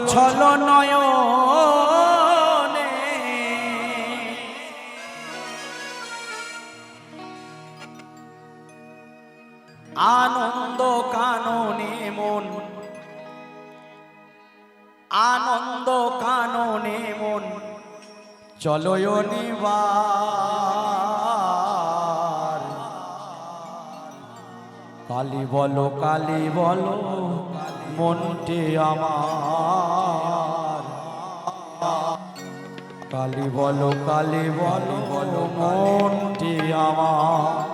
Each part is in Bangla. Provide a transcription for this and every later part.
ছল নয়নে। আনন্দ কাননে মন। আনন্দ কাননে মন। চলয় নিবার। কালি বলো কালি বলো, মনটি আমার। কালি বলো কালী বলো বলো মনটি আমার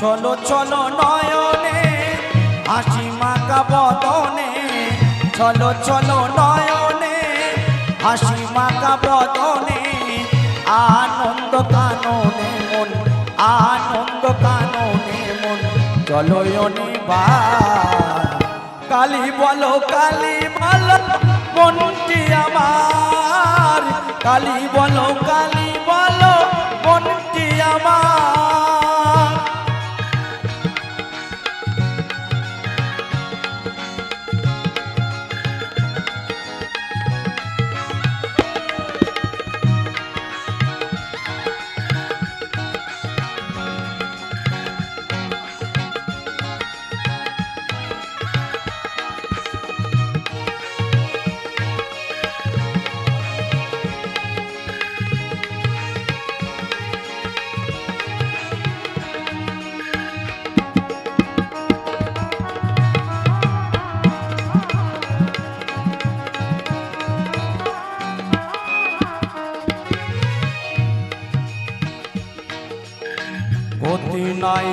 চলো চলো নয়নে, হাসি মাকা বদনে। চলো চলো নয়নে, হাসি মাকা বদনে। আনন্দ কাননে মন, আনন্দ কাননে মন। চলো অনিবার কালি বলো কালি বলো মনটি আমার। কালি বলো, কালি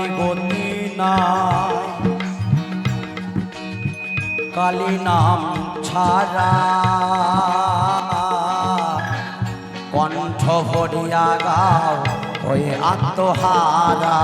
গতি নাই। কালী নাম ছাড়া। কণ্ঠ ভরিয়া গাও ওই আত্মহারা।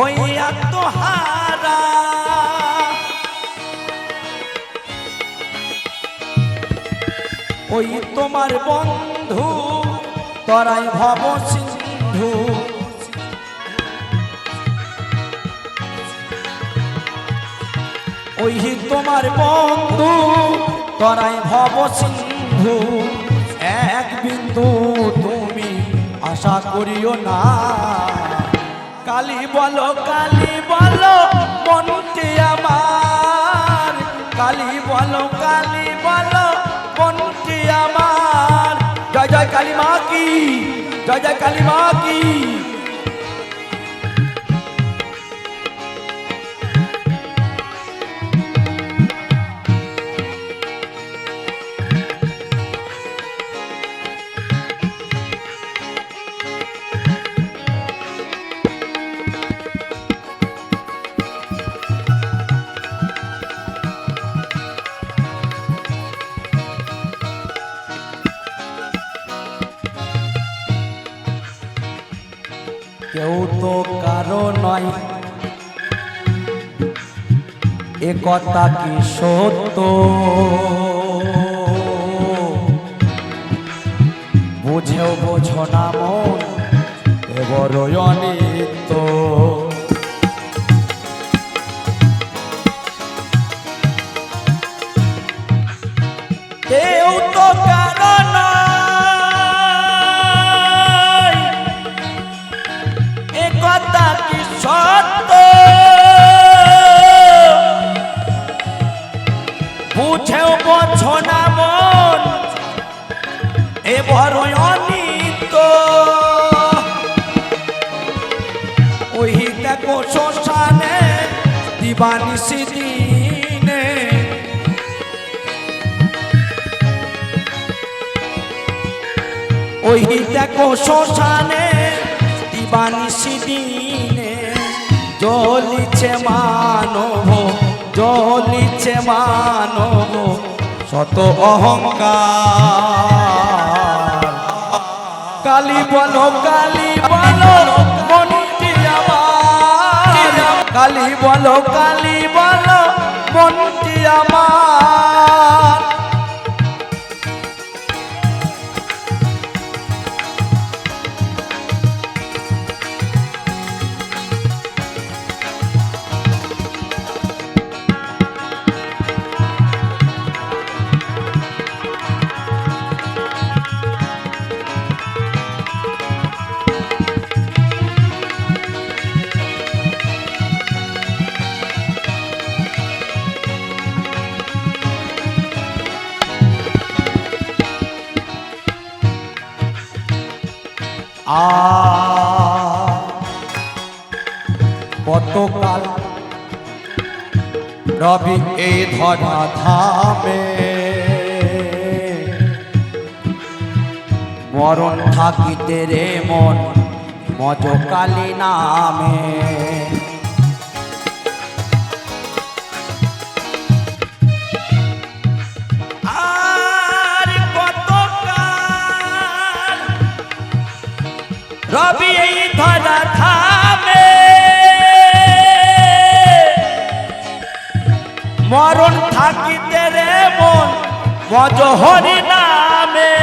হইয়া তো হারা ওই তোমার বন্ধু, তরাই ভব সিন্ধু ওই তোমার বন্ধু, তরাই ভব সিন্ধু এক বিন্দু তুমি আশা করিও না। কালি বলো কালি বলো, মনটি আমার। কালি বলো কালি বলো, মনটি আমার। জয় জয় কালী মা কি? জয় জয় কালী মা কি? তো কারও নয়। এ কথা কি সত্য? বুঝেও বোঝো না মন এবার বড়ই বানিস দিনে ওই দেখো শ্মশানে দিবানিস দিনে জলিছে মানব জলিছে মানব, শত অহংকার। কালী বলো কালী বলো। কালী বলো কালী বলো মনটি আমার। কতকাল রবি এই ধরা ধামে মরণ থাকিতে রে মন মজকালী নামে। রবি এই ধরা থামে। মরণ থাকিতে রে মন মজ হরি নামে।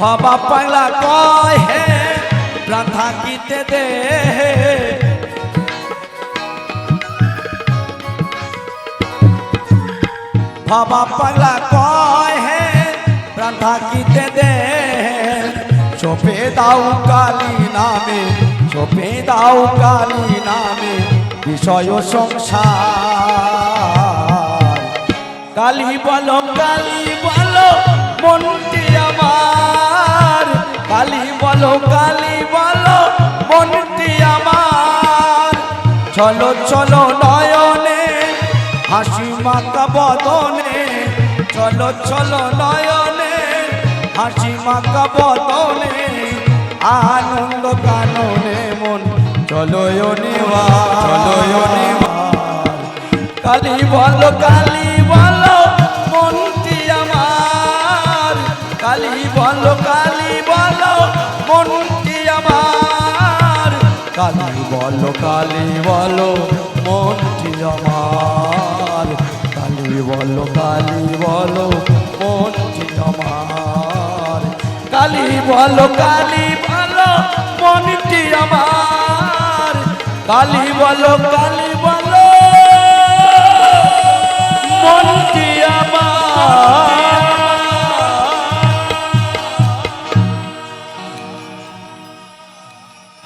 বাবা পাগলা কয় হে প্রাণ থাকিতে দে। বাবা পাগলা কয় হে প্রাণ থাকিতে দে। চোপে দাও কালী নামে, চোপে দাও কালী নামে, বিষয় সংসার। কালী বলো কালী বলো, মনটি আমার। কালী বলো কালী বলো, মনটি আমার। চলো চলো নয়নে, হাসি মাকা বদনে, চলো চলো নয়নে হাসি মাকা বদনে, আনন্দ কাননে মন। চলো নেওয়া চলো নেওয়া। কালী বলো কালী বলো, মনটি আমার। কালী বলো কালী বলো, মনটি আমার। কালী বলো কালী বলো, মনটি আমার। কালী বলো কালী বলো, মনটি আমার। কালি বলো কালি বলো মনটি আমার। কালি বলো কালি বলো মনটি আমার।